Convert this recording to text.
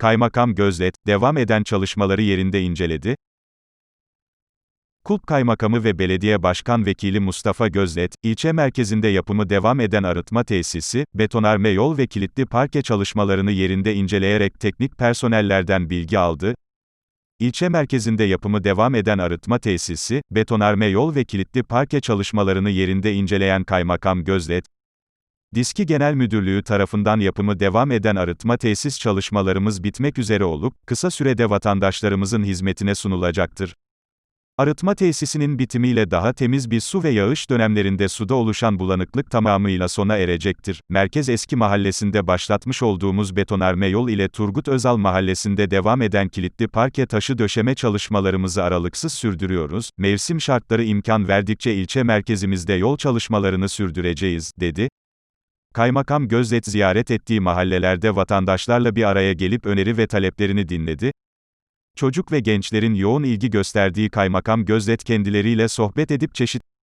Kaymakam Gözlet, devam eden çalışmaları yerinde inceledi. Kulp Kaymakamı ve Belediye Başkan Vekili Mustafa Gözlet, ilçe merkezinde yapımı devam eden arıtma tesisi, betonarme yol ve kilitli parke çalışmalarını yerinde inceleyerek teknik personellerden bilgi aldı. İlçe merkezinde yapımı devam eden arıtma tesisi, betonarme yol ve kilitli parke çalışmalarını yerinde inceleyen Kaymakam Gözlet, Diski Genel Müdürlüğü tarafından yapımı devam eden arıtma tesis çalışmalarımız bitmek üzere olup, kısa sürede vatandaşlarımızın hizmetine sunulacaktır. Arıtma tesisinin bitimiyle daha temiz bir su ve yağış dönemlerinde suda oluşan bulanıklık tamamıyla sona erecektir. Merkez Eski Mahallesi'nde başlatmış olduğumuz betonarme yol ile Turgut Özal Mahallesi'nde devam eden kilitli parke taşı döşeme çalışmalarımızı aralıksız sürdürüyoruz. Mevsim şartları imkan verdikçe ilçe merkezimizde yol çalışmalarını sürdüreceğiz, dedi. Kaymakam Gözlet ziyaret ettiği mahallelerde vatandaşlarla bir araya gelip öneri ve taleplerini dinledi. Çocuk ve gençlerin yoğun ilgi gösterdiği Kaymakam Gözlet kendileriyle sohbet edip çeşitli